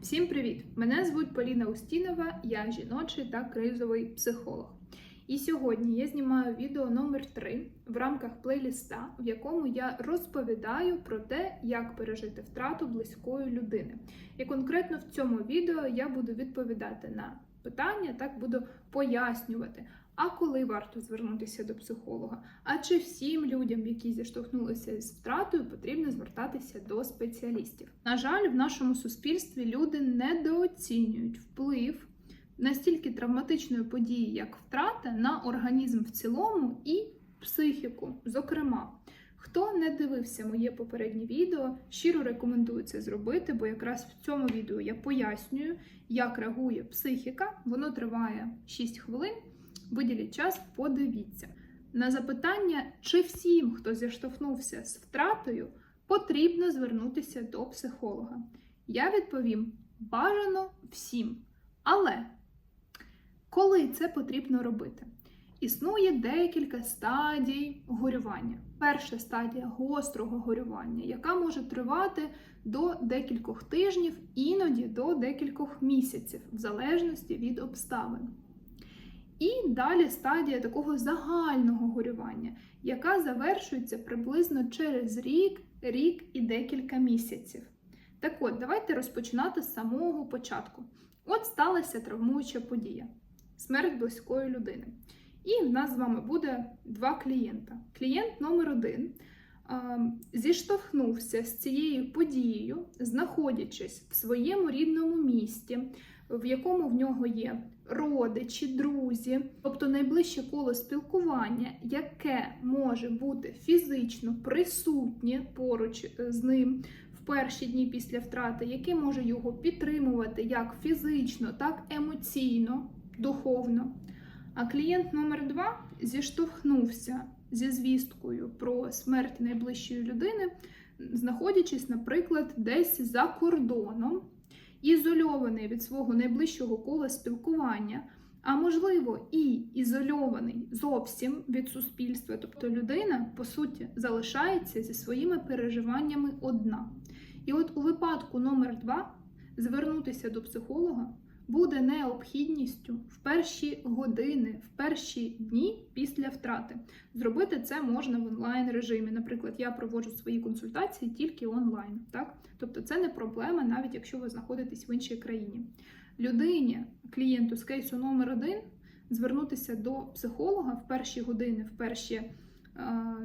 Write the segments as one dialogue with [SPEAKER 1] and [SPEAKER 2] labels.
[SPEAKER 1] Всім привіт! Мене звуть Поліна Устінова, я жіночий та кризовий психолог. І сьогодні я знімаю відео номер 3 в рамках плейліста, в якому я розповідаю про те, як пережити втрату близької людини. І конкретно в цьому відео я буду відповідати на питання, так буду пояснювати. А коли варто звернутися до психолога? А чи всім людям, які зіштовхнулися з втратою, потрібно звертатися до спеціалістів? На жаль, в нашому суспільстві люди недооцінюють вплив настільки травматичної події, як втрата, на організм в цілому і психіку. Зокрема, хто не дивився моє попереднє відео, щиро рекомендую це зробити, бо якраз в цьому відео я пояснюю, як реагує психіка. Воно триває 6 хвилин. Виділіть час, подивіться. На запитання, чи всім, хто зіштовхнувся з втратою, потрібно звернутися до психолога. Я відповім: бажано всім. Але коли це потрібно робити? Існує декілька стадій горювання. Перша стадія гострого горювання, яка може тривати до декількох тижнів, іноді до декількох місяців, в залежності від обставин. І далі стадія такого загального горювання, яка завершується приблизно через рік, рік і декілька місяців. Так от, давайте розпочинати з самого початку. От сталася травмуюча подія смерть близької людини. І в нас з вами буде два клієнта. Клієнт номер один зіштовхнувся з цією подією, знаходячись в своєму рідному місті, в якому в нього є родичі, друзі, тобто найближче коло спілкування, яке може бути фізично присутнє поруч е, з ним в перші дні після втрати, яке може його підтримувати як фізично, так емоційно, духовно. А клієнт номер два зіштовхнувся зі звісткою про смерть найближчої людини, знаходячись, наприклад, десь за кордоном, ізольований від свого найближчого кола спілкування, а можливо, і ізольований зовсім від суспільства. Тобто людина, по суті, залишається зі своїми переживаннями одна. І от у випадку номер два звернутися до психолога буде необхідністю в перші години, в перші дні після втрати. Зробити це можна в онлайн режимі. Наприклад, я проводжу свої консультації тільки онлайн. Так? Тобто це не проблема, навіть якщо ви знаходитесь в іншій країні. Людині, клієнту з кейсу номер один звернутися до психолога в перші години, в перші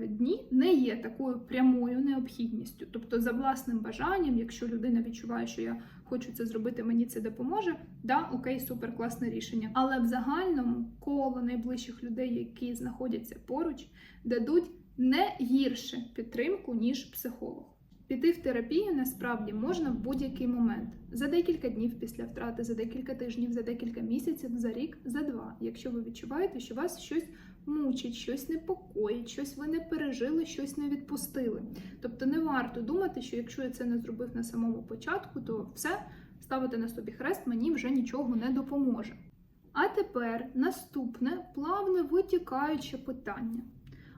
[SPEAKER 1] дні не є такою прямою необхідністю. Тобто, за власним бажанням, якщо людина відчуває, що я хочу це зробити, мені це допоможе, да, окей, супер класне рішення. Але в загальному коло найближчих людей, які знаходяться поруч, дадуть не гірше підтримку, ніж психолог. Піти в терапію насправді можна в будь-який момент за декілька днів після втрати, за декілька тижнів, за декілька місяців, за рік, за два. Якщо ви відчуваєте, що вас щось мучить, щось непокоїть, щось ви не пережили, щось не відпустили. Тобто не варто думати, що якщо я це не зробив на самому початку, то все ставити на собі хрест мені вже нічого не допоможе. А тепер наступне плавне витікаюче питання.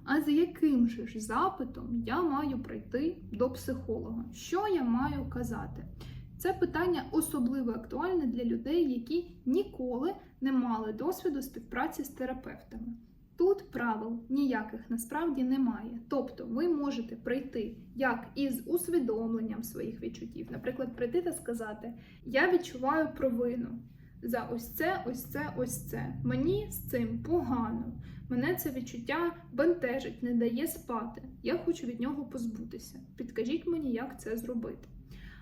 [SPEAKER 1] А з яким же ж запитом я маю прийти до психолога? Що я маю казати? Це питання особливо актуальне для людей, які ніколи не мали досвіду співпраці з терапевтами. Тут правил ніяких насправді немає. Тобто ви можете прийти як із усвідомленням своїх відчуттів, наприклад, прийти та сказати: Я відчуваю провину за ось це, ось це, ось це. Мені з цим погано. Мене це відчуття бентежить, не дає спати. Я хочу від нього позбутися. Підкажіть мені, як це зробити.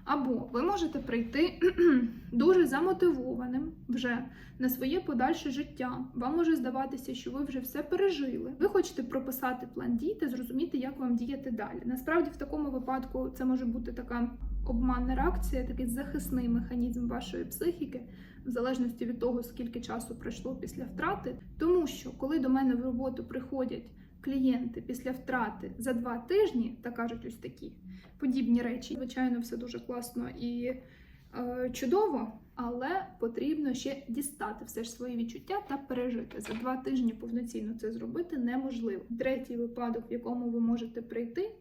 [SPEAKER 1] Або ви можете прийти дуже замотивованим вже на своє подальше життя. Вам може здаватися, що ви вже все пережили. Ви хочете прописати план дій та зрозуміти, як вам діяти далі. Насправді, в такому випадку це може бути така обманна реакція, такий захисний механізм вашої психіки, в залежності від того, скільки часу пройшло після втрати. Тому що, коли до мене в роботу приходять клієнти після втрати за два тижні та кажуть ось такі подібні речі. Звичайно, все дуже класно і е, чудово, але потрібно ще дістати все ж свої відчуття та пережити. За два тижні повноцінно це зробити неможливо. Третій випадок, в якому ви можете прийти,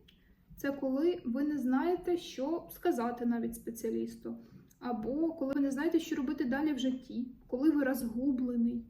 [SPEAKER 1] це коли ви не знаєте, що сказати навіть спеціалісту. або коли ви не знаєте, що робити далі в житті, коли ви розгублений.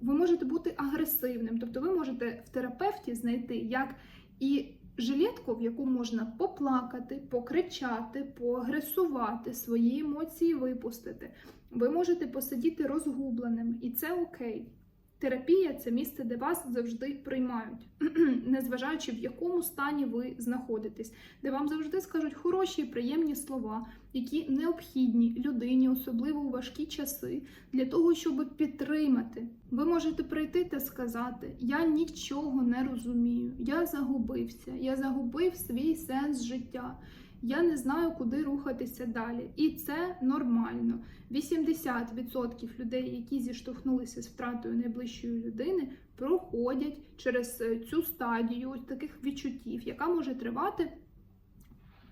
[SPEAKER 1] Ви можете бути агресивним, тобто ви можете в терапевті знайти як і жилетку, в яку можна поплакати, покричати, поагресувати, свої емоції випустити. Ви можете посидіти розгубленим, і це окей. Терапія це місце, де вас завжди приймають, незважаючи в якому стані ви знаходитесь, де вам завжди скажуть хороші і приємні слова, які необхідні людині, особливо у важкі часи, для того, щоб підтримати. Ви можете прийти та сказати: Я нічого не розумію, я загубився, я загубив свій сенс життя. Я не знаю, куди рухатися далі, і це нормально. 80% людей, які зіштовхнулися з втратою найближчої людини, проходять через е, цю стадію таких відчуттів, яка може тривати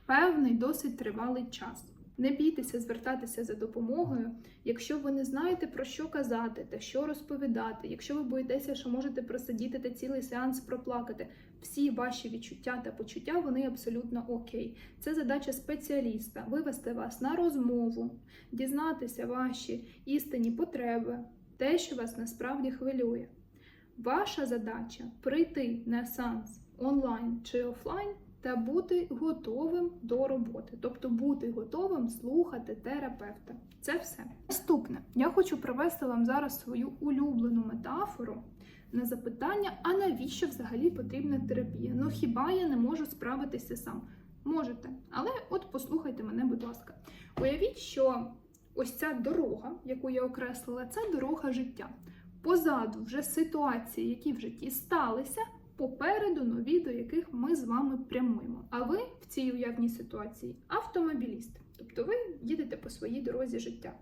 [SPEAKER 1] певний досить тривалий час. Не бійтеся звертатися за допомогою, якщо ви не знаєте про що казати та що розповідати, якщо ви боїтеся, що можете просидіти та цілий сеанс проплакати. Всі ваші відчуття та почуття вони абсолютно окей. Це задача спеціаліста вивести вас на розмову, дізнатися ваші істинні потреби, те, що вас насправді хвилює. Ваша задача прийти на сеанс онлайн чи офлайн та бути готовим до роботи, тобто бути готовим слухати терапевта. Це все. Наступне, я хочу привести вам зараз свою улюблену метафору на запитання, а навіщо взагалі потрібна терапія? Ну хіба я не можу справитися сам? Можете, але от послухайте мене, будь ласка. Уявіть, що ось ця дорога, яку я окреслила, це дорога життя. Позаду вже ситуації, які в житті сталися, попереду нові, до яких ми з вами прямуємо. А ви в цій уявній ситуації автомобіліст, тобто ви їдете по своїй дорозі життя.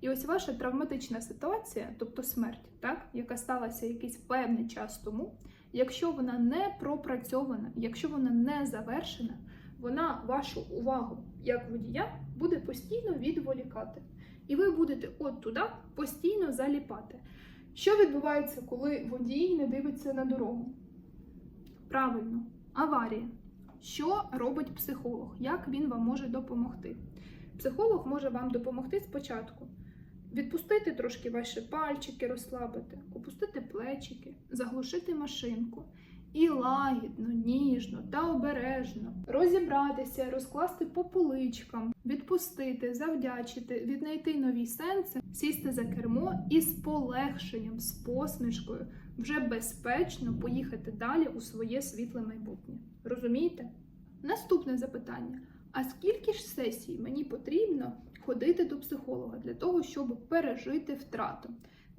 [SPEAKER 1] І ось ваша травматична ситуація, тобто смерть, так, яка сталася якийсь певний час тому, якщо вона не пропрацьована, якщо вона не завершена, вона вашу увагу як водія буде постійно відволікати. І ви будете от туди постійно заліпати. Що відбувається, коли водій не дивиться на дорогу? Правильно, аварія. Що робить психолог? Як він вам може допомогти? Психолог може вам допомогти спочатку. Відпустити трошки ваші пальчики, розслабити, опустити плечики, заглушити машинку і лагідно, ніжно та обережно розібратися, розкласти по поличкам, відпустити, завдячити, віднайти нові сенси, сісти за кермо і з полегшенням, з посмішкою вже безпечно поїхати далі у своє світле майбутнє. Розумієте? Наступне запитання: а скільки ж сесій мені потрібно ходити до психолога для того, щоб пережити втрату?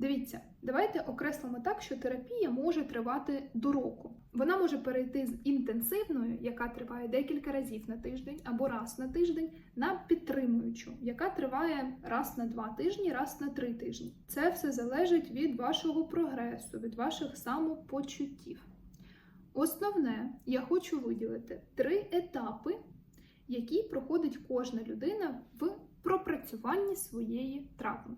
[SPEAKER 1] Дивіться, давайте окреслимо так, що терапія може тривати до року. Вона може перейти з інтенсивної, яка триває декілька разів на тиждень або раз на тиждень, на підтримуючу, яка триває раз на два тижні, раз на три тижні. Це все залежить від вашого прогресу, від ваших самопочуттів. Основне, я хочу виділити три етапи, які проходить кожна людина в пропрацюванні своєї травми.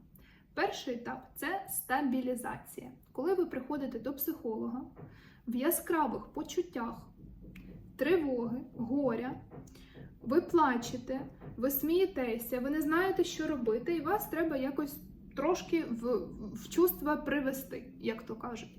[SPEAKER 1] Перший етап це стабілізація. Коли ви приходите до психолога в яскравих почуттях тривоги, горя, ви плачете, ви смієтеся, ви не знаєте, що робити, і вас треба якось трошки в, в чувства привести, як то кажуть.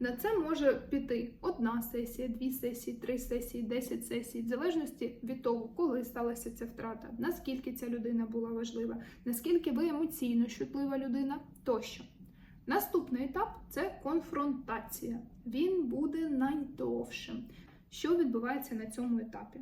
[SPEAKER 1] На це може піти одна сесія, дві сесії, три сесії, десять сесій, в залежності від того, коли сталася ця втрата, наскільки ця людина була важлива, наскільки ви емоційно чутлива людина тощо. Наступний етап це конфронтація. Він буде найдовшим. Що відбувається на цьому етапі?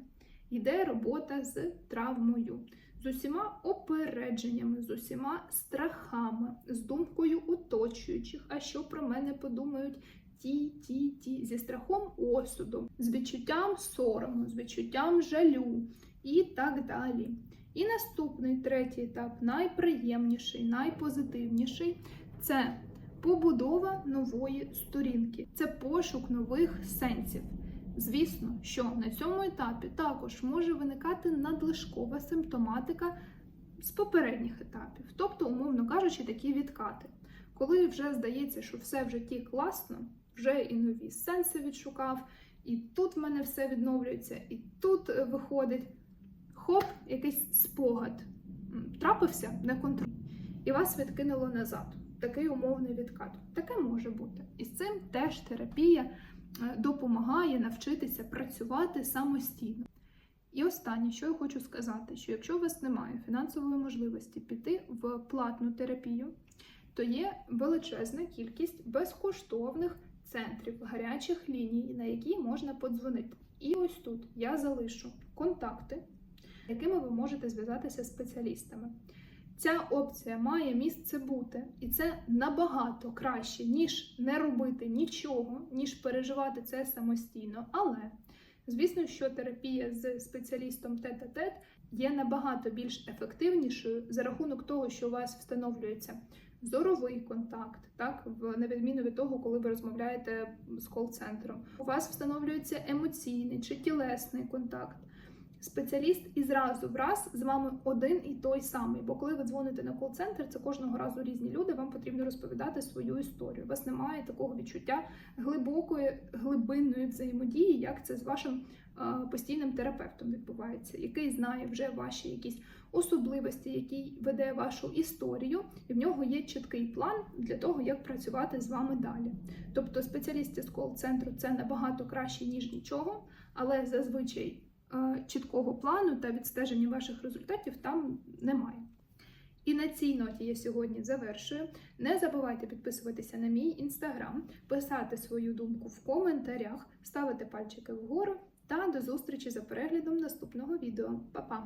[SPEAKER 1] Йде робота з травмою, з усіма опередженнями, з усіма страхами, з думкою оточуючих, а що про мене подумають ті, ті, ті, зі страхом осуду, з відчуттям сорому, з відчуттям жалю і так далі. І наступний третій етап, найприємніший, найпозитивніший це побудова нової сторінки, це пошук нових сенсів. Звісно, що на цьому етапі також може виникати надлишкова симптоматика з попередніх етапів, тобто, умовно кажучи, такі відкати. Коли вже здається, що все в житті класно, вже і нові сенси відшукав, і тут в мене все відновлюється, і тут виходить хоп, якийсь спогад. трапився неконтрольований, і вас відкинуло назад. Такий умовний відкат. Таке може бути. І з цим теж терапія е, допомагає навчитися працювати самостійно. І останнє, що я хочу сказати, що якщо у вас немає фінансової можливості піти в платну терапію, то є величезна кількість безкоштовних центрів гарячих ліній, на які можна подзвонити. І ось тут я залишу контакти, якими ви можете зв'язатися з спеціалістами. Ця опція має місце бути, і це набагато краще, ніж не робити нічого, ніж переживати це самостійно. Але звісно, що терапія з спеціалістом тет-а-тет є набагато більш ефективнішою за рахунок того, що у вас встановлюється зоровий контакт, так в на відміну від того, коли ви розмовляєте з кол-центром. У вас встановлюється емоційний чи тілесний контакт. Спеціаліст і зразу враз з вами один і той самий. Бо коли ви дзвоните на кол-центр, це кожного разу різні люди. Вам потрібно розповідати свою історію. У вас немає такого відчуття глибокої глибинної взаємодії, як це з вашим постійним терапевтом відбувається, який знає вже ваші якісь особливості, який веде вашу історію, і в нього є чіткий план для того, як працювати з вами далі. Тобто спеціалісти з кол-центру це набагато краще ніж нічого, але зазвичай чіткого плану та відстеження ваших результатів там немає. І на цій ноті я сьогодні завершую. Не забувайте підписуватися на мій інстаграм, писати свою думку в коментарях, ставити пальчики вгору та до зустрічі за переглядом наступного відео. Па-па!